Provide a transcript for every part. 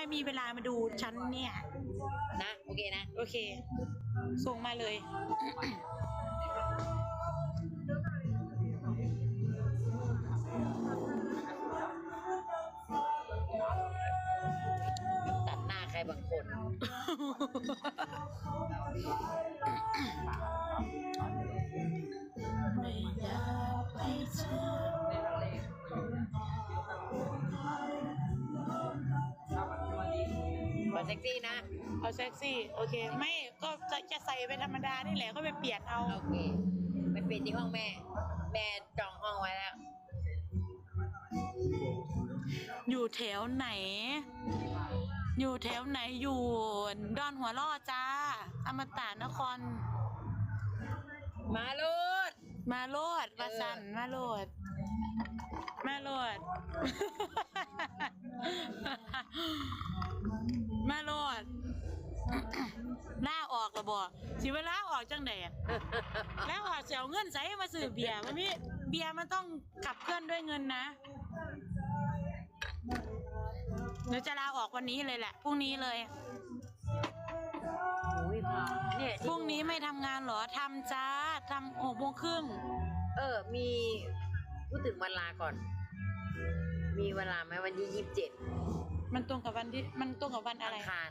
ไม่มีเวลามาดูฉันเนี่ย นะ โอเคนะ โอเค ส่งมาเลย ตัดหน้าใครบางคน ไม่อยากให้เธอ มาเซ็กซี่นะ เอาเซ็กซี่โอเค ไม่ก็จะจะใส่เป็นธรรมดานี่แหละก็ไปเปลี่ยนเอาโอเคไปเปลี่ยนที่ห้องแม่ แม่จองห้องไว้แล้ว อยู่แถวไหน อยู่แถวไหนอยู่ดอนหัวล่อจ้า อมตะนคร มาลูดมาโลดมาสันมาโลด มาโลด มาโลดล่าออกกระบอกสิเวลาออกจังไดอะแล้วออกเสียเงินใส่มาซื้อเบียร์มันมีเบียร์มันต้องขับเคลื่อนด้วยเงินนะเดี๋ยวจะลาออกวันนี้เลยแหละพรุ่งนี้เลยอุ้ยเนี่ยพรุ่งนี้ไม่ทำงานเหรอทำจ้าทำหกโมงครึ่งเออ มีพูดถึงวันลาก่อน มีเวลาไหมวันที่ยี่สิบเจ็ด มันตรงกับวันที่มันตรงกับวันอะไร อังคาร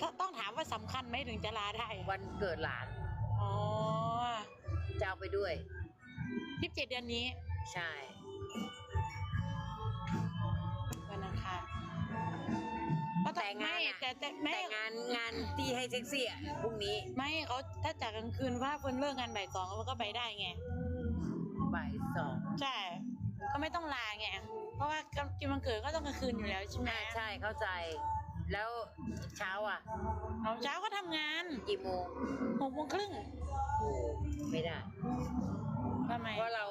ต้องต้องถามว่าสำคัญไหมถึงจะลาได้ วันเกิดหลาน อ๋อจะเอาไปด้วย ยี่สิบเจ็ดเดือนนี้ ใช่ วันอังคารก็ต้องแต่งานไม่อะ แต่แต่ไม่แต่งานงานที่ให้เซ็กซี่อะพรุ่งนี้ไม่เขาถ้าจากกลางคืนว่าเพิ่นเลิกงานบ่ายสองมันก็ไปได้ไง บ่ายสองใช่ ก็ไม่ต้องลาไงเพราะว่ากินวันเกิดก็ต้องกลางคืนอยู่แล้วใช่ไหมอ่าใช่เข้าใจ แล้วเช้าอะเอาเช้าก็ทำงานกี่โมงหกโมงครึ่งไม่ได้ ทำไมเพราะเรา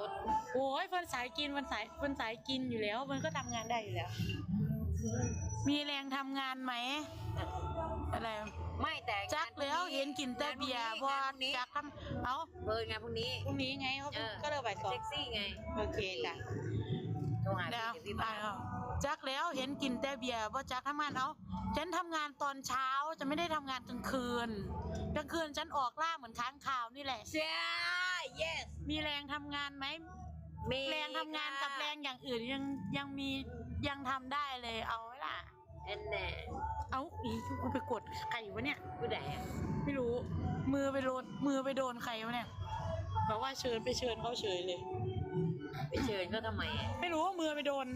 โอ้ยเพิ่นสายกินมันสายเพิ่นสายกินอยู่แล้วมันก็ทำงานได้อยู่แล้ว มีแรงทำงานไหมอะไร ไม่แต่จักแล้วเห็นกินแต่เบียร์พองานพรุ่งนี้จักทำเอาเบิร์นงานพรุ่งนี้พรุ่งนี้ไงเขาเออก็เลิกบ่ายสองเซ็กซี่ไงโอเคจ้ะโทรหาเดี๋ยวพี่เดี๋ยวพี่บ้านเอาจักแล้วเห็นกินแต่เบียร์พอจักทำงานเอาฉันทำงานตอนเช้าจะไม่ได้ทำงานกลางคืนกลางคืนฉันออกล่าเหมือนค้างคาวนี่แหละใช่ yes มีแรงทำงานไหมมีแรงทำงานกับแรงอย่างอื่นยังยังมียังทำได้เลยเอาไว้ล่ะ แอนแน่เอาอีกูไปกดใครวะเนี่ย ผู้ใดอะไม่รู้ มือไปโดนมือไปโดนใครวะเนี่ยบอกว่าเชิญไปเชิญเขาเฉยเลย ไปเชิญเขาทำไมอะไม่รู้ว่ามือไปโดน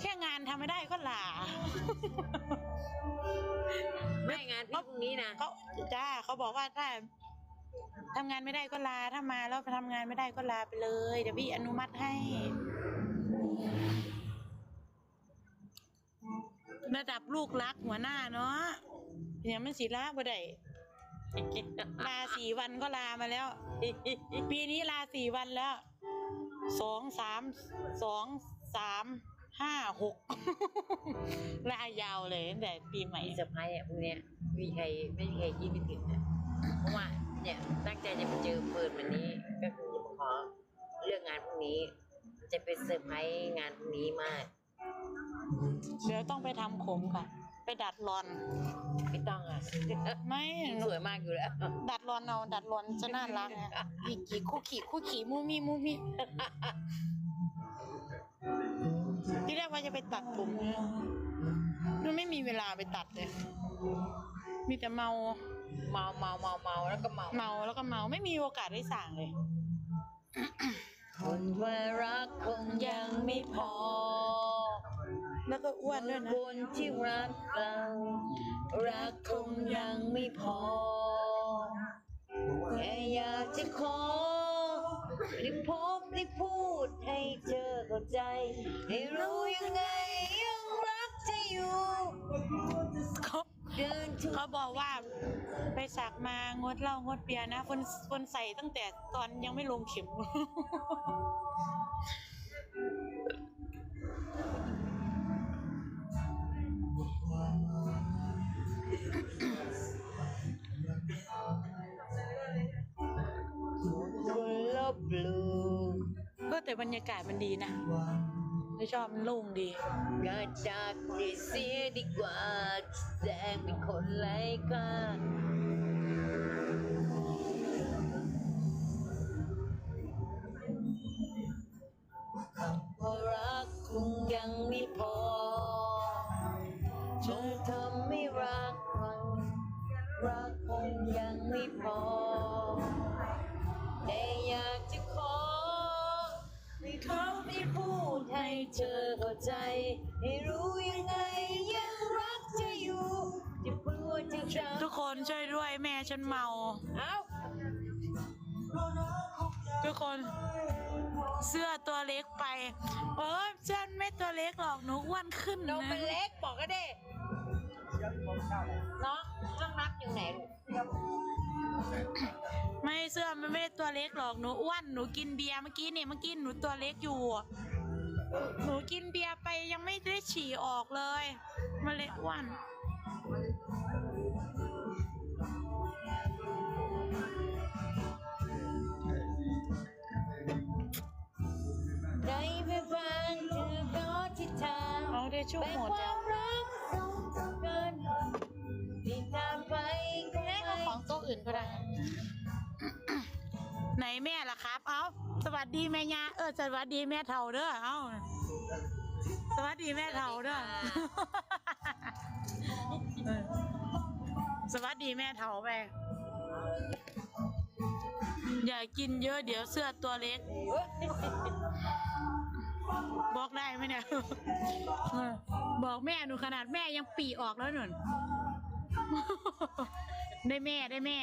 แค่งานทำไม่ได้ก็ลา ไม่งานพี่พรุ่งนี้นะเขาจ้าเขาบอกว่าถ้า ทำงานไม่ได้ก็ลาถ้ามาแล้วทำงานไม่ได้ก็ลาไปเลยเดี๋ยวพี่อนุมัติให้ ระดับลูกรักหัวหน้าเนาะยังไม่สีลาบ่ได้ลาสี่วันก็ลามาแล้ว ปีนี้ลาสี่วันแล้วสองสามสองสามห้าหกลายาวเลยตั้งแต่ปีใหม่ มีเซอร์ไพรส์อะพรุ่งเนี้ยไม่มีใครไม่มีใครคิดไม่ถึงอะเพราะว่า เนี่ยตั้งใจจะไปเจอเฟิร์นวันนี้ ก็คือจะมาขอเรื่องงานพรุ่งนี้ จะเป็นเซอร์ไพรส์งานพรุ่งนี้มากเดี๋ยวต้องไปทำผมก่อนไปดัดรอน ไม่ต้องอะไม่หนูสวยมากอยู่แล้วดัดรอนเอาดัดรอนจะน่ารักไงอีกกี่คู่ขี่คู่ขี่มูมีมูมีที่แรกว่าจะไปตัดผมนะมันไม่มีเวลาไปตัดเลยมีแต่เมา เมาเมาเมาเมาแล้วก็เมาเมาแล้วก็เมาไม่มีโอกาสได้สั่งเลย คนว่ารักคงยังไม่พอแล้วก็อ้วนด้วยนะคนที่รักเรารักคงยังไม่พอแค่อยากจะขอได้พบได้พูดให้เธอเข้าใจให้รู้ยังไงยังรักเธออยู่ เขาเดินถึงเขาบอกว่า ไปสักมางดเหล้างดเบียร์นะคนคนใส่ตั้งแต่ตอนยังไม่ลงเข็ม ลบลูก็แต่บรรยากาศมันดีนะไม่ชอบมันโล่งดี กระจากดีเสียดีกว่าแจ้งเป็นคนไร้ค่า เพราะรักคงยังไม่พอเธอทำไม่รักเรารักคงยังไม่พอ แต่อยากจะขอ ให้เขาได้พูดให้เธอเข้าใจ ให้รู้ยังไงยังรักเธออยู่ กคนช่วยด้วยแม่ฉันเมา เอ้าทุกคน เสื้อตัวเล็กไปเออฉันไม่ตัวเล็กหรอกหนูอ้วนขึ้นนมนะมันเล็กบอกก็ได้เนาะต้องนับอยู่ไหนลูกไม่เสื้อมันไม่ได้ตัวเล็กหรอกหนูอ้วนหนูกินเบียร์เมื่อกี้เนี่ยเมื่อกี้หนูตัวเล็กอยู่ หนูกินเบียร์ไปยังไม่ได้ฉี่ออกเลยมาเลยอ้วน ในเพื่อนเธอก็ทิศทางเอาได้ช่วเป็หนมดคแล้วาวมรักทรงเท่ากันที่ตามไปไกลแม่เอาของโต๊ะอื่นก็ได้ ไหนแม่ล่ะครับ เอาสวัสดีแม่ยาเออสวัสดีแม่เฒ่าเด้อเอาสวัสดีแม่เฒ่าเด้อเออสวัสดีแม่เฒ่าไป อย่ากินเยอะเดี๋ยวเสื้อตัวเล็ก บอกได้ไหมเนี่ยบอกแม่หนูขนาดแม่ยังปีออกแล้วหนุนได้แม่ได้แม่